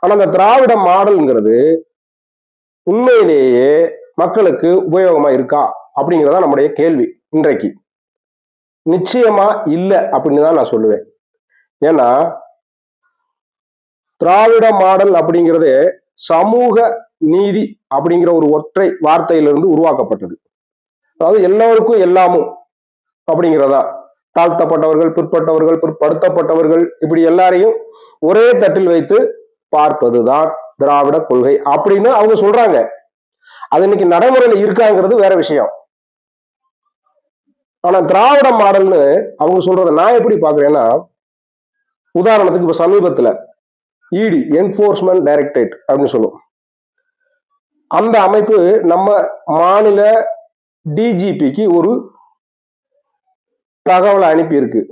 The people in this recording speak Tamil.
ஆனா அந்த திராவிட மாடல்ங்கிறது உண்மையிலேயே மக்களுக்கு உபயோகமா இருக்கா அப்படிங்கிறதா நம்முடைய கேள்வி இன்றைக்கு. நிச்சயமா இல்லை அப்படின்னு தான் நான் சொல்லுவேன். ஏன்னா திராவிட மாடல் அப்படிங்கிறது சமூக நீதி அப்படிங்கிற ஒரு ஒற்றை வார்த்தையிலிருந்து உருவாக்கப்பட்டது. அதாவது எல்லோருக்கும் எல்லாமும் அப்படிங்கிறதா. தாழ்த்தப்பட்டவர்கள் பிற்பட்டவர்கள் பிற்படுத்தப்பட்டவர்கள் இப்படி எல்லாரையும் ஒரே தட்டில் வைத்து பார்ப்பதுதான் திராவிட கொள்கை அப்படின்னு அவங்க சொல்றாங்க. அது இன்னைக்கு நடைமுறையில இருக்காங்கிறது வேற விஷயம். ஆனா திராவிட மாடல்னு அவங்க சொல்றத நான் எப்படி பாக்குறேன்னா உதாரணத்துக்கு இப்ப சமீபத்துல இடி என்போர்ஸ்மெண்ட் டைரக்டரேட் அப்படின்னு சொல்லுவோம். அந்த அமைப்பு நம்ம மாநில டிஜிபிக்கு ஒரு தகவலை அனுப்பியிருக்கு.